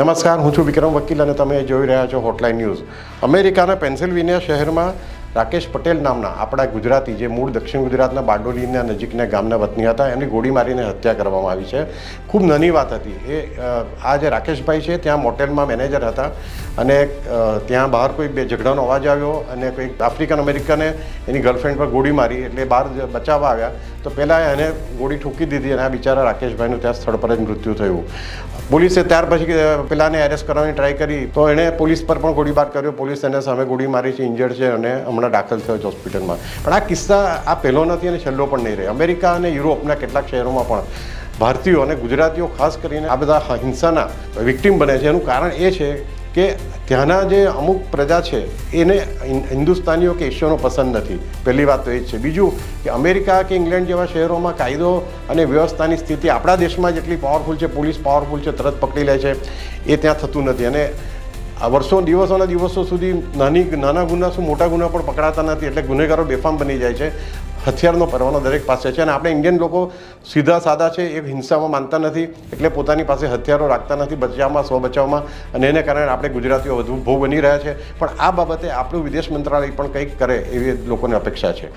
નમસ્કાર, હું છું વિક્રમ વકીલ અને તમે જોઈ રહ્યા છો હોટલાઇન ન્યૂઝ અમેરિકાના પેન્સિલ્વેનિયા શહેરમાં રાકેશ પટેલ નામના આપણા ગુજરાતી જે મૂળ દક્ષિણ ગુજરાતના બારડોલીના નજીકના ગામના વતની હતા, એમની ગોળી મારીને હત્યા કરવામાં આવી છે. ખૂબ નાની વાત હતી. એ આ જે રાકેશભાઈ છે, ત્યાં મોટેલમાં મેનેજર હતા અને ત્યાં બહાર કોઈ બે ઝઘડાનો અવાજ આવ્યો અને કોઈ આફ્રિકન અમેરિકને એની ગર્લફ્રેન્ડ પર ગોળી મારી એટલે બહાર બચાવવા આવ્યા. તો પહેલાં એને ગોળી ઠૂકી દીધી અને આ બિચારા રાકેશભાઈનું ત્યાં સ્થળ પર જ મૃત્યુ થયું. પોલીસે ત્યાર પછી પેલાને એરેસ્ટ કરવાની ટ્રાય કરી. તો એણે પોલીસ પર પણ ગોળીબાર કર્યો. પોલીસ એને સામે ગોળી મારી છે ઇન્જર્ડ છે અને હમણાં દાખલ થયો છે હોસ્પિટલમાં. પણ આ કિસ્સા આ પહેલો નથી અને છેલ્લો પણ નહીં રહે. અમેરિકા અને યુરોપના કેટલાક શહેરોમાં પણ ભારતીયો અને ગુજરાતીઓ ખાસ કરીને આ બધા હિંસાના વિક્ટીમ બને છે. એનું કારણ એ છે કે ત્યાંના જે અમુક પ્રજા છે, એને હિન્દુસ્તાનીઓ કે એશિયનો પસંદ નથી. પહેલી વાત તો એ જ છે. બીજું કે અમેરિકા કે ઇંગ્લેન્ડ જેવા શહેરોમાં કાયદો અને વ્યવસ્થાની સ્થિતિ આપણા દેશમાં જેટલી પાવરફુલ છે. પોલીસ પાવરફુલ છે, તરત પકડી લે છે. એ ત્યાં થતું નથી. અને આ વર્ષો દિવસોના દિવસો સુધી નાની નાના ગુના શું મોટા ગુના પણ પકડાતા નથી, એટલે ગુનેગારો બેફામ બની જાય છે, હથિયારનો પરવાનો દરેક પાસે છે. અને આપણે ઇન્ડિયન લોકો સીધા સાદા છે એ હિંસામાં માનતા નથી, એટલે પોતાની પાસે હથિયારો રાખતા નથી, બચાવમાં સ્વ બચાવમાં અને એને કારણે આપણે ગુજરાતીઓ વધુ ભોગ બની રહ્યા છે. પણ આ બાબતે આપણું વિદેશ મંત્રાલય પણ કંઈક કરે એવી લોકોને અપેક્ષા છે.